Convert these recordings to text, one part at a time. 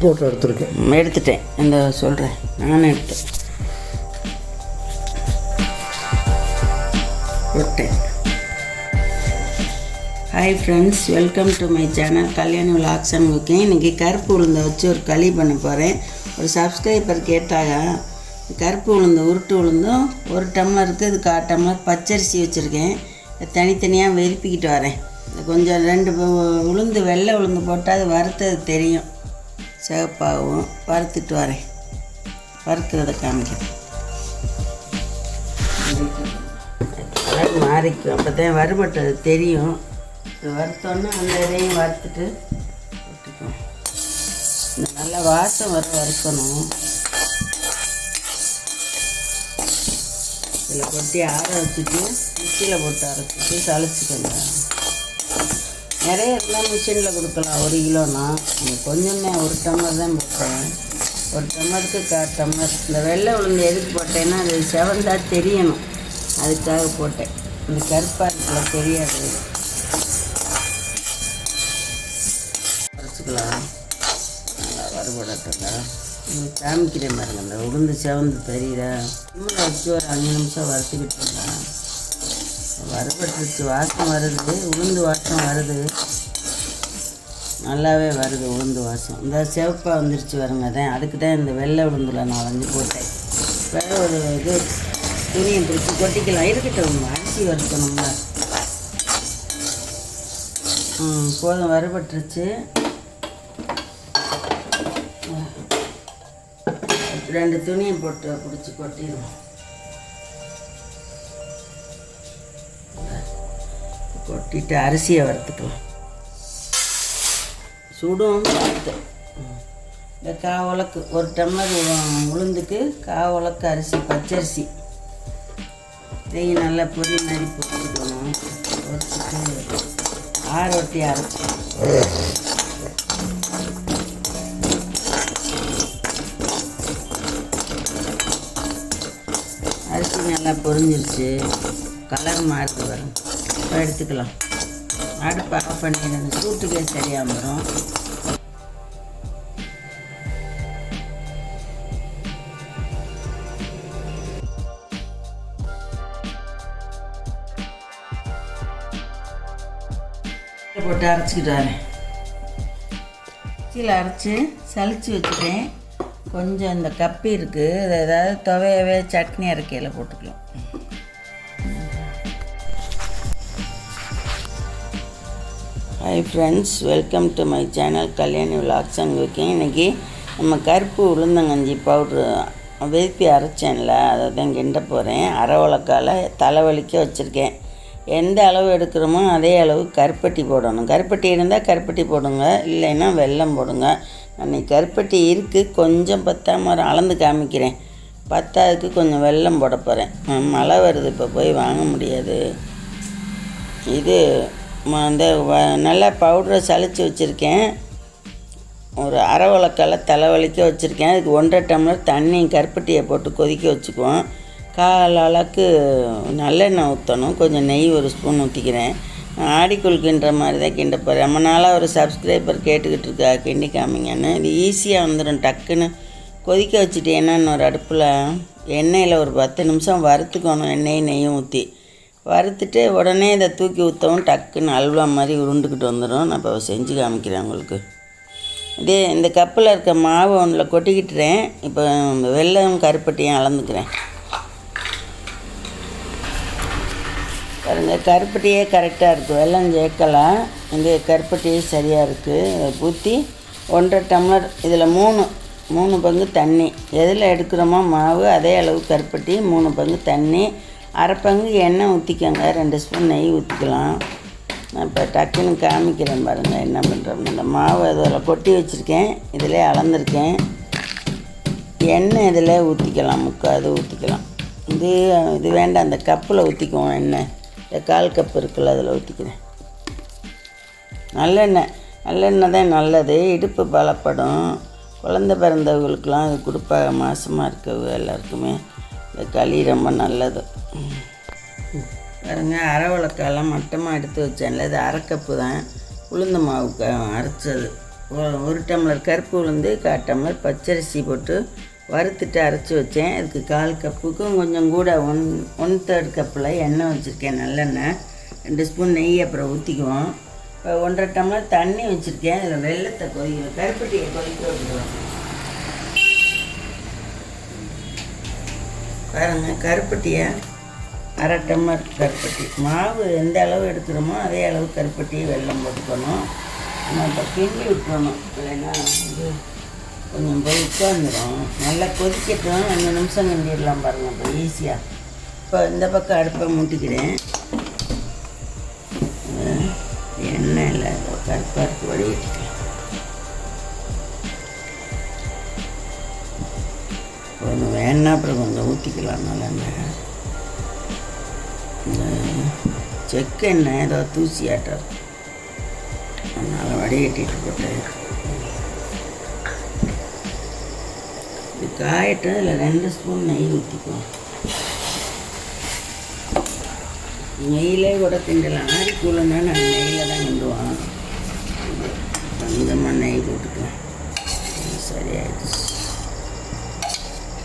போட்டு எடுத்துருக்கேன். எடுத்துட்டேன். இந்த சொல்கிறேன் நானும் எடுத்தேன். போட்டேன். Hi friends welcome to my channel Kalyani vlogs and cooking இன்றைக்கி கருப்பு உளுந்தை வச்சு ஒரு களி பண்ண போகிறேன் ஒரு சப்ஸ்கிரைபர் கேட்டாங்க கருப்பு உளுந்து உருட்டு உளுந்தும் ஒரு டம்ளருக்கு இது கால் டம்ளர் பச்சரிசி வச்சுருக்கேன். தனித்தனியாக வெறுப்பிக்கிட்டு வரேன். கொஞ்சம் ரெண்டு உளுந்து வெள்ளை உளுந்து போட்டால் அது வறுத்தது தெரியும். சிவப்பாகவும் வறுத்துட்டு வரேன். வறுக்கிறத காமிக்கிறேன். மாறிக்கும். அப்போ தான் வறுபட்டது தெரியும். இது வறுத்தோன்னே அந்த இதையும் வறுத்துட்டு போட்டுக்குவோம் இந்த வாசம் வர வறுக்கணும். இதில் கொட்டி ஆற வச்சுட்டு மிக்சியில் போட்டு அரைச்சிட்டு சளிச்சிக்கோங்க நிறைய இருந்தால் மிஷினில் கொடுக்கலாம்? ஒரு கிலோனா? கொஞ்சமே ஒரு டம்ளர் தான் போட்டேன் ஒரு டம்ளருக்கு கா டம்ளர். இந்த வெள்ளை உளுந்து எதுக்கு போட்டேன்னா அது செவந்தா தெரியணும். அதுக்காக போட்டேன். இந்த கருப்பாக இருக்குல்ல தெரியாது. குறைச்சிக்கலாம் நல்லா வறுபடட்டும்ல இது காமிக்கிறேன் பாருங்க இந்த உளுந்து செவந்து தெரியுதா? இன்னும் வச்சு ஒரு அஞ்சு நிமிஷம் வறுத்துக்கிட்டு இருந்தேன் வறுபட்டுருச்சு. வாசம் வருது. உளுந்து வாசம் வருது. நல்லாவே வருது உளுந்து வாசம். இந்த சிவப்பாக வந்துருச்சு வருங்க தான் அதுக்கு தான் இந்த வெள்ளை உளுந்துல நான் வந்து போட்டேன். வேறு ஒரு இது துணியை பிடிச்சி கொட்டிக்கலாம். இருக்கட்டும் அரிசி வறுக்கணும்ல. ம் போதும் வறுபட்டுருச்சு. ரெண்டு துணியை போட்டு பிடிச்சி கொட்டிடுவோம். கொட்டிட்டு அரிசியை வறுத்துக்கலாம். சுடும் பார்த்து. இந்த கா ஒரு டம்ளர் உளுந்துக்கு கா உலக்கு அரிசி பச்சரிசி. நெய் நல்லா பொரி மாதிரி பொரிச்சுக்கணும் பொரிச்சிட்டு ஆற ஒட்டி அரைச்சி. அரிசி நல்லா பொரிஞ்சிருச்சு. கலர் மாறுது வரும் எடுத்துக்கலாம். அடுப்பு ஆஃப் பண்ணிடுங்க சூட்டுக்கே சரியாக வரும். போட்டு அரைச்சிக்கிட்டு வரேன். கீழே அரைச்சி சளிச்சு வச்சுட்டேன். கொஞ்சம் இந்த கப்பி இருக்குது அதை ஏதாவது துவையவே சட்னி அரைக்கையில் போட்டுக்கலாம். Hi friends welcome to my channel Kalyani vlogs and cooking இன்றைக்கி நம்ம கருப்பு உளுந்தங்கஞ்சி பவுட்ரு வெறுப்பி அரைச்சேன்ல அதை தான் கிண்ட போகிறேன் அரை உலக்கால தலைவலிக்க வச்சுருக்கேன். எந்த அளவு எடுக்கிறோமோ அதே அளவு கருப்பட்டி போடணும். கருப்பட்டி இருந்தால் கருப்பட்டி போடுங்க இல்லைன்னா வெல்லம் போடுங்க. அன்றைக்கி கருப்பட்டி இருக்குது கொஞ்சம் பத்தாம அளந்து காமிக்கிறேன். பத்தாவதுக்கு கொஞ்சம் வெல்லம் போட போகிறேன் மழை வருது இப்போ போய் வாங்க முடியாது. இது அந்த வ- நல்லா பவுடரை சளிச்சு வச்சுருக்கேன். ஒரு அரை உலக்கால தலைவலிக்க வச்சுருக்கேன். அதுக்கு ஒன்றரை டம்ளர் தண்ணி கருப்பட்டியை போட்டு கொதிக்க வச்சுக்குவோம். கால் அளவுக்கு நல்லெண்ணெய் ஊற்றணும் கொஞ்சம் நெய் ஒரு ஸ்பூன் ஊற்றிக்கிறேன் ஆடிக்குள் கிண்டுற மாதிரி தான் கிண்ட போகிறேன் ரொம்ப நாளாக ஒரு சப்ஸ்கிரைபர் கேட்டுக்கிட்டு இருக்கா கிண்டி காமிங்கன்னு. இது ஈஸியாக வந்துடும் டக்குன்னு கொதிக்க வச்சுட்டேன்னா இன்னொரு அடுப்பில் எண்ணெயில் ஒரு பத்து நிமிஷம் வறுத்துக்கணும் எண்ணெய் நெய்யும் ஊற்றி வறுத்துட்டு உடனே இதை தூக்கி ஊற்றவும் டக்குன்னு அல்வா மாதிரி உருண்டுக்கிட்டு வந்துடும். நான் இப்போ செஞ்சு காமிக்கிறேன் உங்களுக்கு. இதே இந்த கப்பில் இருக்க மாவு ஒன்றில் கொட்டிக்கிட்டுறேன். இப்போ இந்த கருப்பட்டியும் அளந்துக்கிறேன். பாருங்க கருப்பட்டியே கரெக்டாக இருக்குது வெள்ளம் சேர்க்கலாம். இந்த கருப்பட்டியே சரியாக இருக்குது இதை ஊற்றி ஒன்றரை டம்ளர் இதில் மூணு மூணு பங்கு தண்ணி. எதில் எடுக்கிறோமோ மாவு அதே அளவு கருப்பட்டி மூணு பங்கு தண்ணி. அரைப்பங்கு எண்ணெய் ஊற்றிக்கோங்க ரெண்டு ஸ்பூன் நெய் ஊற்றிக்கலாம் நான் இப்போ டக்குன்னு காமிக்கிறேன் பாருங்கள் என்ன பண்ணுறோம்னு இந்த மாவு அதில் கொட்டி வச்சுருக்கேன். இதிலே அளந்திருக்கேன். எண்ணெய் இதில் ஊற்றிக்கலாம் முக்கால் அது ஊற்றிக்கலாம் இது இது வேண்டாம். அந்த கப்பில் ஊற்றிக்குவோம் எண்ணெய். இந்த கால் கப் இருக்குல்ல அதில் ஊற்றிக்கிறேன் நல்லெண்ணெய். நல்லெண்ணெய் தான் நல்லது. இடுப்பு பலப்படும். குழந்த பிறந்தவங்களுக்கெல்லாம் இது கொடுப்பாங்க மாசமாக இருக்கவங்க எல்லாருக்குமே. இந்த களி ரொம்ப நல்லது. பாருங்க அரை மட்டமாக எடுத்து வச்சேன்ல இது அரை கப்பு தான். உளுந்த மாவுக்கு அரைச்சது. ஒரு டம்ளர் கருப்பு உளுந்து கால் டம்ளர் பச்சரிசி போட்டு வறுத்துட்டு அரைச்சி வச்சேன். அதுக்கு கால் கப்புக்கும் கொஞ்சம் கூட ஒன் ஒன் தேர்ட் கப்பில் எண்ணெய் வச்சுருக்கேன் நல்லெண்ணெய். ரெண்டு ஸ்பூன் நெய் அப்புறம் ஊற்றிக்குவோம் இப்போ ஒன்றரை டம்ளர் தண்ணி வச்சுருக்கேன். அதில் வெள்ளத்தை கொதிக்கணும் கருப்பட்டியை கொதிக்க விட்டுருவோம் பாருங்க கருப்பட்டியை அரை டம்ளர் கருப்பட்டி. மாவு எந்த அளவு எடுக்கிறோமோ அதே அளவு கருப்பட்டி வெல்லம் போட்டுக்கணும். நம்ம இப்போ கிண்டி விட்டுறணும். இல்லைன்னா வந்து கொஞ்சம் போய் உட்காந்துடும் நல்லா கொதிக்கட்டும். அஞ்சு நிமிஷம் கிண்டிடலாம் பாருங்கள் இப்போ ஈஸியாக இப்போ இந்த பக்கம் அடுப்பை மூட்டிக்கிறேன். எண்ணெய் இல்லை. கருப்பாக இருக்கு வடிகட்டிக்கலாம் கொஞ்சம் வேணா அப்புறம் கொஞ்சம் ஊற்றிக்கலாம் நல்லா செக் என்ன ஏதோ தூசி ஆட்டம் அதனால் வடிகட்டிட்டு போட்டேன். இது காயட்டும் இல்லை ரெண்டு ஸ்பூன் நெய் ஊற்றிக்குவோம் நெய்யிலே கூட கிண்டலாம் ஆரிக்கூலன்னா நாங்கள் நெய்யில் தான் கிண்டுவோம். கொஞ்சமாக நெய் போட்டுக்கலாம் சரியாயிடுச்சு.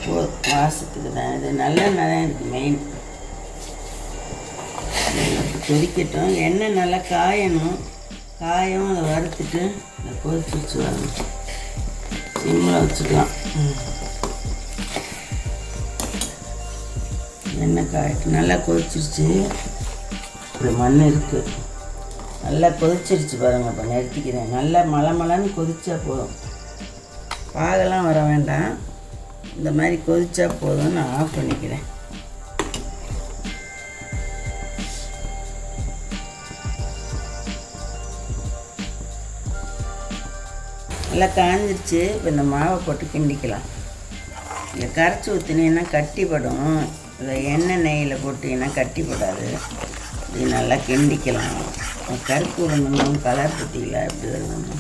போ வாசத்துக்கு தான். இது நல்லெண்ணெய் தான் எனக்கு மெயின் கொதிக்கட்டும் எண்ணெய் நல்லா காயணும். காயும் அதை வறுத்துட்டு அதை கொதிச்சு வச்சு சிம்மில் வச்சுக்கலாம். எண்ணெய் காயிட்டு நல்லா கொதிச்சிருச்சு. இப்படி மண் இருக்குது நல்லா கொதிச்சிருச்சு பாருங்கள் இப்போ நிறுத்திக்கிறேன். நல்லா மலை மலைன்னு கொதிச்சா போதும். பாகெல்லாம் வர வேண்டாம். இந்த மாதிரி கொதிச்சா போதும் நான் ஆஃப் பண்ணிக்கிறேன். நல்லா காஞ்சிருச்சு. இப்போ இந்த மாவை போட்டு கிண்டிக்கலாம். இதை கரைச்சி ஊற்றினீங்கன்னா கட்டிப்படும். இதை எண்ணெய் நெய்யில் போட்டிங்கன்னா கட்டிப்படாது. இது நல்லா கிண்டிக்கலாம். கருப்பு உடம்பும் கலர் பற்றிங்களா எப்படி வருதுன்னு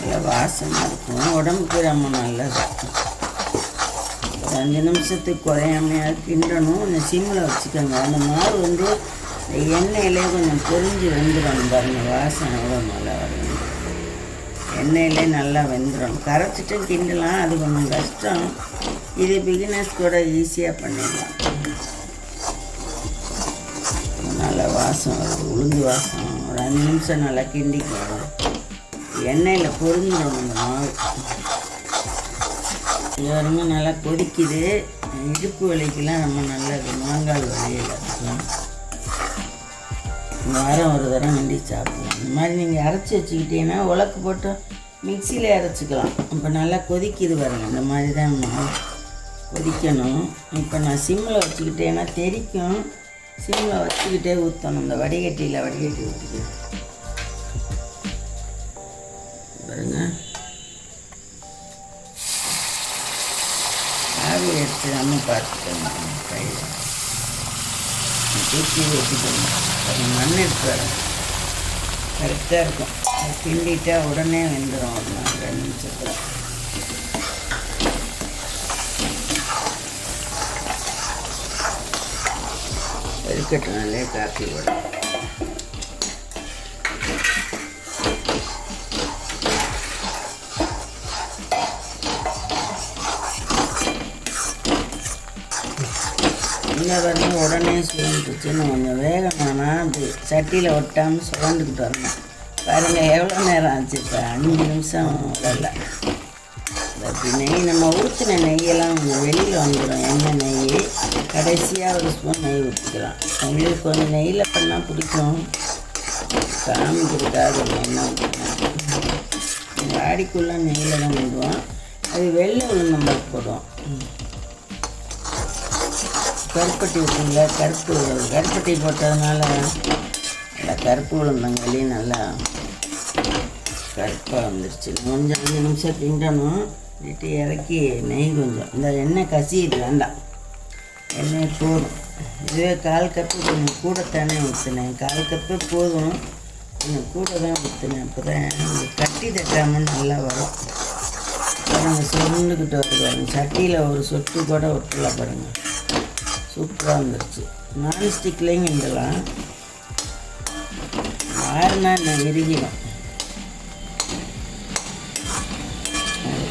நல்லா வாசமாக இருக்கும். உடம்புக்கு ரொம்ப நல்லது. ஒரு அஞ்சு நிமிஷத்துக்கு குறையாமையாக கிண்டணும். கொஞ்சம் சிம்மில் வச்சுக்கோங்க. அந்த மாவு வந்து இந்த எண்ணெயிலே கொஞ்சம் பொரிஞ்சு வந்துடணும் பாருங்கள் வாசனை எவ்வளோ நல்லா வரும் எண்ணெயிலே நல்லா வெந்துடும் கரைச்சிட்டு கிண்டலாம் அது கொஞ்சம் கஷ்டம். இது பிகினர்ஸ் கூட ஈஸியாக பண்ணிடலாம். நல்லா வாசம் வருது உளுந்து வாசம். ஒரு அஞ்சு நிமிஷம் நல்லா கிண்டிக்கலாம் எண்ணெயில் பொருந்துடும் இந்த மாவு. இது வரைக்கும் நல்லா கொதிக்குது. இடுப்பு வலிக்கெல்லாம் ரொம்ப நல்லது. முழங்கால் வலியில். இருக்கும் வாரம் ஒரு தடவை கிண்டி சாப்பிடலாம். இந்த மாதிரி நீங்கள் அரைச்சி வச்சுக்கிட்டீங்கன்னா உலக்கு போட்டு மிக்சியில் அரைச்சிக்கலாம். இப்போ நல்லா கொதிக்குது பாருங்கள் இந்த மாதிரி தான் கொதிக்கணும். இப்போ நான் சிம்மில் வச்சுக்கிட்டேன்னா தெரிக்கும். சிம்மில் வச்சுக்கிட்டே ஊற்றணும் இந்த வடிகட்டியில் வடிகட்டி ஊற்றிக்கலாம் பாருங்க. ஆவி எடுத்து நம்ம பார்த்துக்கோங்க கையில் தூக்கி ஊற்றிக்கணும் அது மண் எடுத்து வரேன் கரெக்டாக இருக்கும். கிண்டிட்டா உடனே வெந்துடும் ஒரு ரெண்டு நிமிஷத்தில். இருக்கட்டும் நல்லே காப்பி விட இந்த வரணும் உடனே சுழண்டுச்சுன்னு கொஞ்சம் வேகமானா அது சட்டியில் ஒட்டாமல் சுழந்துக்கிட்டு வரணும். பாருங்கள் எவ்வளோ நேரம் ஆச்சு? இப்போ அஞ்சு நிமிஷம் வரல. அப்படி நெய் நம்ம ஊற்றின நெய்யெல்லாம் வெளியில் வந்துடும் எண்ணெய் நெய்? கடைசியாக ஒரு ஸ்பூன் நெய் ஊற்றிக்கலாம் உங்களுக்கு கொஞ்சம் நெய்யில் பண்ணால் பிடிக்கும். காமிக்கிறதுக்காக கொஞ்சம் எண்ணெய் ஊற்றிக்கலாம் வாடிக்குள்ளே நெய்யில் தான் விடுவோம் அது வெள்ளை உளுந்தம்பருப்பு போடுவோம். கருப்பட்டி இருக்குங்களா கருப்பு கருப்பட்டி போட்டதுனால கருப்பு உளுந்தங்களி நல்லா கருப்பாக வந்துருச்சு. கொஞ்சம் அஞ்சு நிமிஷம் திண்டணும் விட்டு இறக்கி நெய் கொஞ்சம். இந்த எண்ணெய் கசியுது வேண்டாம். எண்ணெய் போதும். இதுவே கால் கப்பு கொஞ்சம் கூட தானே ஊற்றினேன் கால் கப்பு போதும். கொஞ்சம் கூட தான் ஊற்றினேன் அப்போ தான் கட்டி தட்டாமல் நல்லா வரும். பாருங்கள் சுருண்டுக்கிட்டு வருவாங்க சட்டியில் ஒரு சொட்டு கூட ஒட்டல பாருங்கள் சூப்பராக வந்துருச்சு. நான்ஸ்டிக்லேயும் கிண்டலாம். ஆறுனா நான் விரிகிடும்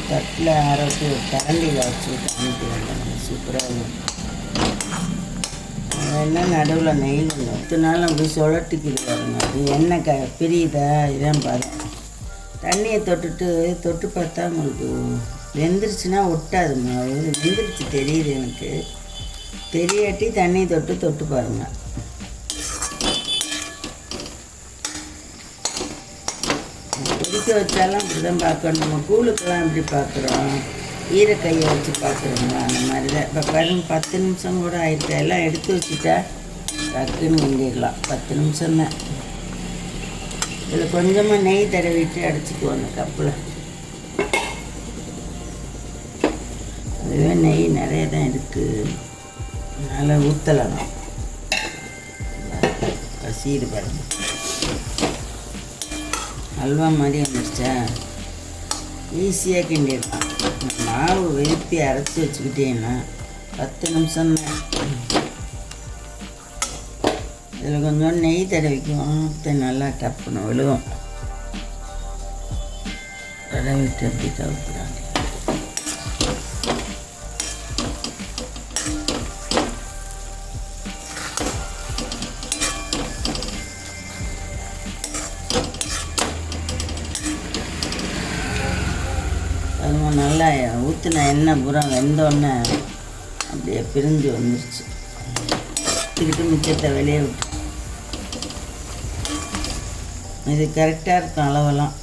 தட்டில் அரைச்சி ஒரு கரண்டியில் வச்சு வந்தேன் சூப்பராக என்ன நடுவில் நெய் கொஞ்சம் பத்து நாள் அப்படி சுழட்டிக்கிது பாருங்க. அது எண்ணெய் க பிரியுதா? இதான் பாரு தண்ணியை தொட்டுட்டு தொட்டு பார்த்தா உங்களுக்கு வெந்துருச்சுன்னா ஒட்டாதுங்க அது வெந்துருச்சு தெரியுது எனக்கு. தெரியாட்டி தண்ணி தொட்டு தொட்டு பாருங்க. கொதிக்க வச்சாலும் அப்படி தான் பார்க்கணும். நம்ம கூழுக்கெல்லாம் எப்படி பார்க்குறோம்? ஈரக்கையை வச்சு பார்க்குறோங்களா அந்த மாதிரி தான் இப்போ பாருங்க பத்து நிமிஷம் கூட ஆயிருக்கு. எல்லாம் எடுத்து வச்சுட்டா டக்குன்னு கிண்டிடலாம் பத்து நிமிஷம் தான். இதில் கொஞ்சமாக நெய் தடவிட்டு அடிச்சுக்குவோம் அந்த கப்பில். அதுவே நெய் நிறைய தான் இருக்குது அதனால் ஊற்றலாம் பசியுது பாருங்கள் அல்வா மாதிரி வந்துருச்சா? ஈஸியாக கிண்டிடலாம் மாவு வெளுத்தி அரைச்சி வச்சுக்கிட்டேன்னா பத்து நிமிஷம் தான். இதில் கொஞ்சம் நெய் தடவிக்கும் நல்லா டப்புன்னு விழுகும் தடவிட்டு அப்படி தவிர்த்து ஊற்றின எண்ணெய் பூரா வெந்தோடனே அப்படியே பிரிஞ்சு வந்துருச்சு. திருப்பி மிச்சத்தை வெளியே விட்டு. இது கரெக்டாக இருக்கும் அளவெல்லாம்.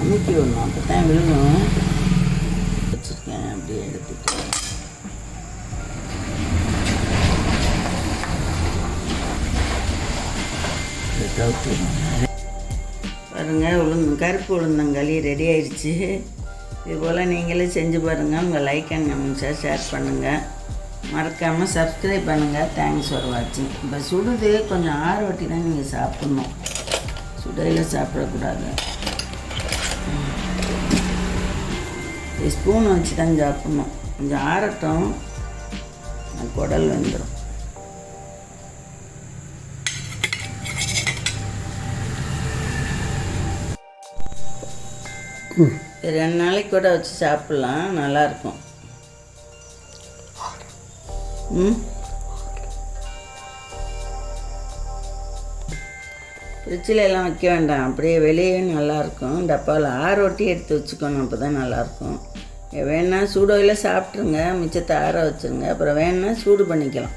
அமைக்கி விடணும். அப்போ தான் விழுகும் வச்சுருக்கேன் அப்படியே எடுத்துட்டு இதை பாருங்க உளுந்து கருப்பு உளுந்தங்களி ரெடி ஆயிடுச்சு. இது போல் நீங்களே செஞ்சு பாருங்கள் உங்கள் லைக் அண்ட் கமெண்ட்ஸாக ஷேர் பண்ணுங்கள் மறக்காமல் சப்ஸ்கிரைப் பண்ணுங்கள் தேங்க்ஸ் ஃபார் வாட்சிங் இப்போ சுடுது கொஞ்சம் ஆறு வட்டி தான் நீங்கள் சாப்பிட்ணும். சுடையில் சாப்பிடக்கூடாது. ஸ்பூன் வச்சு தான் சாப்பிட்ணும். கொஞ்சம் ஆறட்டும். குடல் வந்துடும் ரெண்டு நாளைக்கு கூட வச்சு சாப்பிட்லாம் நல்லாயிருக்கும். ம்? ஃப்ரிட்ஜில் எல்லாம் வைக்க வேண்டாம் அப்படியே வெளியே நல்லாயிருக்கும். டப்பாவில் ஆற ஒட்டி எடுத்து வச்சுக்கணும் அப்போ தான் நல்லாயிருக்கும். வேணால் சூடோயில் சாப்பிட்ருங்க மிச்சத்தை ஆற வச்சுருங்க அப்புறம் வேணால் சூடு பண்ணிக்கலாம்.